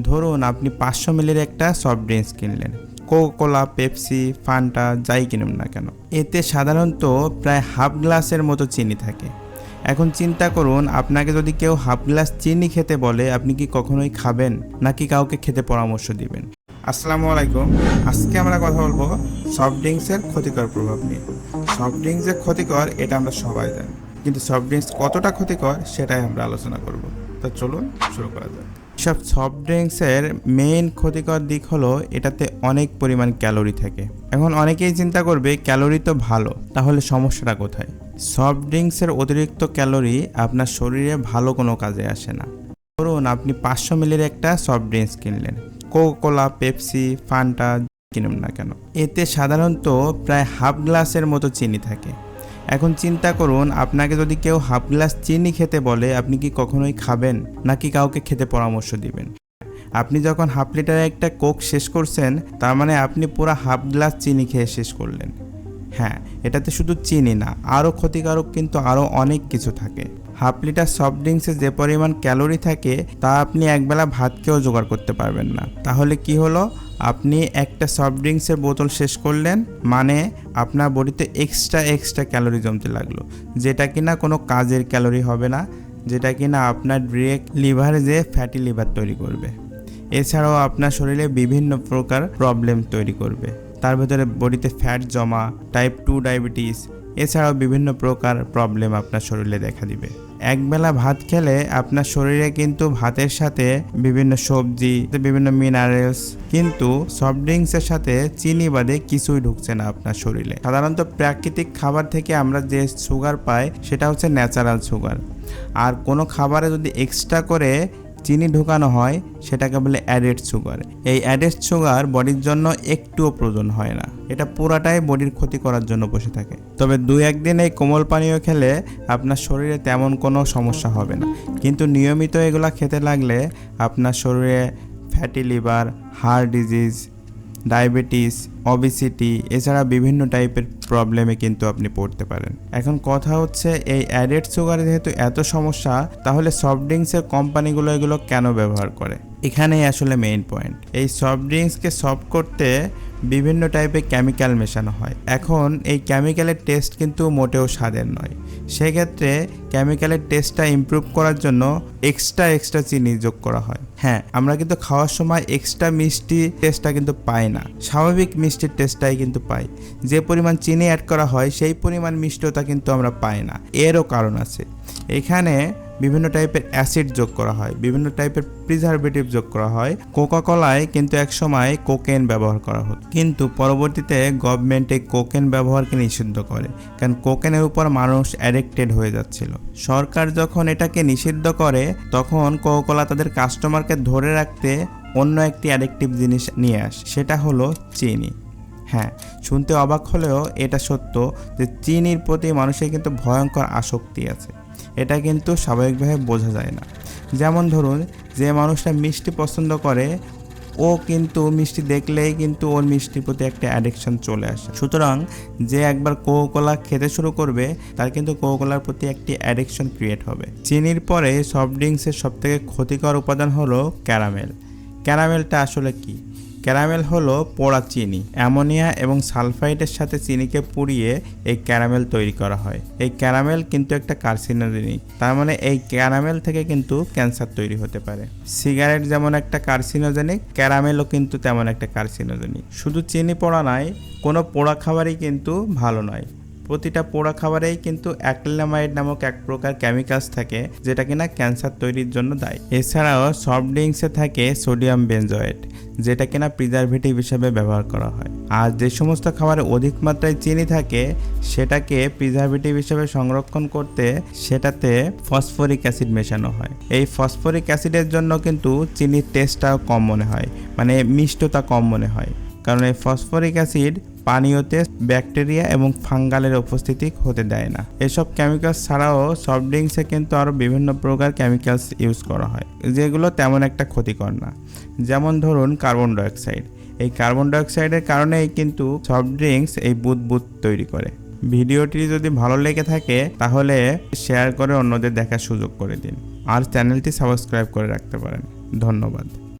ধরুন আপনি পাঁচশো মিলের একটা সফট ড্রিঙ্কস কিনলেন। কোকোলা পেপসি ফান্টা যাই কিনুন না কেন। এতে সাধারণত প্রায় হাফ গ্লাসের মতো চিনি থাকে। এখন চিন্তা করুন, আপনাকে যদি কেউ হাফ গ্লাস চিনি খেতে বলে, আপনি কি কখনোই খাবেন? নাকি কাউকে খেতে পরামর্শ দিবেন? আসসালামু আলাইকুম। আজকে আমরা কথা বলব সফট ড্রিঙ্কসের ক্ষতিকর প্রভাব নিয়ে। সফট ড্রিঙ্কস যে ক্ষতিকর, এটা আমরা সবাই জানি। কিন্তু সফট ড্রিঙ্কস কতটা ক্ষতিকর, সেটাই আমরা আলোচনা করব। তো চলুন শুরু করা যাক। সব সফট ড্রিঙ্কসের মেইন ক্ষতিকর দিক হলো এটাতে অনেক পরিমাণ ক্যালোরি থাকে। এখন অনেকেই চিন্তা করবে ক্যালোরি তো ভালো, তাহলে সমস্যাটা কোথায়? সফট ড্রিঙ্কসের অতিরিক্ত ক্যালোরি আপনার শরীরে ভালো কোনো কাজে আসে না। ধরুন, আপনি পাঁচশো মিলির একটা সফট ড্রিঙ্কস কিনলেন। কোকোলা পেপসি ফান্টা কিনুন না কেন। এতে সাধারণত প্রায় হাফ গ্লাসের মতো চিনি থাকে। এখন চিন্তা করুন, আপনাকে যদি কেউ হাফ গ্লাস চিনি খেতে বলে, আপনি কি কখনোই খাবেন? নাকি কাউকে খেতে পরামর্শ দিবেন? আপনি যখন হাফ লিটারে একটা কোক শেষ করছেন, তার মানে আপনি পুরো হাফ গ্লাস চিনি খেয়ে শেষ করলেন। হ্যাঁ এটাতে শুধু চিনি না, আরও ক্ষতিকারক কিন্তু আরও অনেক কিছু থাকে। হাফ লিটার সফট ড্রিঙ্কসে যে পরিমাণ ক্যালোরি থাকে, তা আপনি একবেলা ভাতকেও জোগাড় করতে পারবেন না। তাহলে কি হলো? আপনি একটা সফট ড্রিঙ্কসের বোতল শেষ করলেন মানে আপনার বডিতে এক্সট্রা এক্সট্রা ক্যালোরি জমতে লাগল। যেটা কিনা কোনো কাজের ক্যালোরি হবে না, যেটা কিনা আপনার ব্রেক লিভারে যে ফ্যাটি লিভার তৈরি করবে। এছাড়াও আপনার শরীরে বিভিন্ন প্রকার প্রবলেম তৈরি করবে। তার ভেতরে বডিতে ফ্যাট জমা টাইপ টু ডায়াবেটিস এছাড়াও বিভিন্ন প্রকার প্রবলেম আপনার শরীরে দেখা দিবে। একবেলা ভাত খেলে আপনার শরীরে কিন্তু ভাতের সাথে বিভিন্ন সবজি, বিভিন্ন মিনারেলস কিন্তু সফট ড্রিঙ্কসের সাথে চিনি বাদে কিছুই ঢুকছে না আপনার শরীরে। সাধারণত প্রাকৃতিক খাবার থেকে আমরা যে সুগার পাই, সেটা হচ্ছে ন্যাচারাল সুগার আর কোনো খাবারে যদি এক্সট্রা করে চিনি ঢোকানো হয়, সেটাকে বলে অ্যাডেড সুগার এই অ্যাডেড সুগার বডির জন্য একটুও প্রয়োজন হয় না। এটা পুরাটাই বডির ক্ষতি করার জন্য বসে থাকে। তবে দু একদিন এই কোমল পানীয় খেলে আপনার শরীরে তেমন কোনো সমস্যা হবে না। কিন্তু নিয়মিত এগুলা খেতে লাগলে আপনার শরীরে fatty liver heart disease diabetes obesity এছাড়া বিভিন্ন টাইপের প্রবলেমে কিন্তু আপনি পড়তে পারেন। এখন কথা হচ্ছে এই অ্যাডেড সুগারে যেহেতু এত সমস্যা, তাহলে সফট ড্রিঙ্কসের কোম্পানিগুলো এগুলো কেন ব্যবহার করে? এখানেই আসলে মেইন পয়েন্ট এই সফট ড্রিঙ্কসকে সফট করতে বিভিন্ন টাইপের কেমিক্যাল মেশানো হয়। এখন এই কেমিক্যালের টেস্ট কিন্তু মোটেও স্বাদের নয়। সেক্ষেত্রে কেমিক্যালের টেস্টটা ইমপ্রুভ করার জন্য এক্সট্রা এক্সট্রা চিনি যোগ করা হয়। হ্যাঁ আমরা কিন্তু খাওয়ার সময় এক্সট্রা মিষ্টি টেস্টটা কিন্তু পাই না। স্বাভাবিক মিষ্টির টেস্টটাই কিন্তু পাই। যে পরিমাণ চিনি অ্যাড করা হয়, সেই পরিমাণ মিষ্টতা কিন্তু আমরা পাই না। এরও কারণ আছে। এখানে বিভিন্ন টাইপের অ্যাসিড যোগ করা হয়, বিভিন্ন টাইপের প্রিজারভেটিভ যোগ করা হয়। কোকা কলায় কিন্তু এক সময় কোকেন ব্যবহার করা হতো। কিন্তু পরবর্তীতে গভর্নমেন্ট এই কোকেন ব্যবহারকে নিষিদ্ধ করে, কারণ কোকেনের উপর মানুষ অ্যাডিক্টেড হয়ে যাচ্ছিল। সরকার যখন এটাকে নিষিদ্ধ করে, তখন কোকা কোলা তাদের কাস্টমারকে ধরে রাখতে অন্য একটি অ্যাডিকটিভ জিনিস নিয়ে আসে, সেটা হলো চিনি। হ্যাঁ শুনতে অবাক হলেও এটা সত্য যে চিনির প্রতি মানুষের কিন্তু ভয়ঙ্কর আসক্তি আছে। এটা কিন্তু স্বাভাবিকভাবে বোঝা যায় না। যেমন ধরুন, যে মানুষটা মিষ্টি পছন্দ করে, ও কিন্তু মিষ্টি দেখলেই কিন্তু ওর মিষ্টির প্রতি একটা অ্যাডিকশন চলে আসে। সুতরাং, যে একবার কোকোলা খেতে শুরু করবে, তার কিন্তু কোকোলার প্রতি একটি অ্যাডিকশন ক্রিয়েট হবে। চিনির পরে সফট ড্রিঙ্কসের সবথেকে ক্ষতিকর উপাদান হলো ক্যারামেল ক্যারামেলটা আসলে কি? ক্যারামেল হলো পোড়া চিনি, অ্যামোনিয়া এবং সালফাইডের সাথে চিনিকে পুড়িয়ে এই ক্যারামেল তৈরি করা হয়। এই ক্যারামেল কিন্তু একটা কার্সিনোজেনিক তার মানে এই ক্যারামেল থেকে কিন্তু ক্যান্সার তৈরি হতে পারে। সিগারেট যেমন একটা কার্সিনোজেনিক, ক্যারামেলও কিন্তু তেমন একটা কার্সিনোজেনিক। শুধু চিনি পোড়া নয়, কোনো পোড়া খাবারই কিন্তু ভালো নয়। প্রতিটা পোড়া খাবারেই কিন্তু অ্যাক্রিলামাইড নামক এক প্রকার কেমিক্যালস থাকে, যেটা কিনা ক্যান্সার তৈরির জন্য দায়ী। এছাড়াও সফট ড্রিঙ্কসে থাকে সোডিয়াম বেনজয়েট যেটা কিনা প্রিজারভেটিভ হিসেবে ব্যবহার করা হয়। আর যে সমস্ত খাবারে অধিক মাত্রায় চিনি থাকে, সেটাকে প্রিজারভেটিভ হিসেবে সংরক্ষণ করতে সেটাতে ফসফরিক অ্যাসিড মেশানো হয়। এই ফসফরিক অ্যাসিডের জন্য কিন্তু চিনির টেস্টটাও কম মনে হয় মানে মিষ্টতা কম মনে হয়। কারণ এই ফসফরিক অ্যাসিড পানীয়তে ব্যাকটেরিয়া এবং ফাঙ্গালের উপস্থিতি হতে দেয় না। এসব কেমিক্যালস ছাড়াও সফট ড্রিঙ্কসে কিন্তু আরও বিভিন্ন প্রকার কেমিক্যালস ইউজ করা হয়, যেগুলো তেমন একটা ক্ষতিকর না। যেমন ধরুন কার্বন ডাইঅক্সাইড। এই কার্বন ডাইঅক্সাইডের কারণেই কিন্তু সফট ড্রিঙ্কস এই বুদবুদ তৈরি করে। ভিডিওটি যদি ভালো লেগে থাকে, তাহলে শেয়ার করে অন্যদের দেখার সুযোগ করে দিন। আর চ্যানেলটি সাবস্ক্রাইব করে রাখতে পারেন। ধন্যবাদ।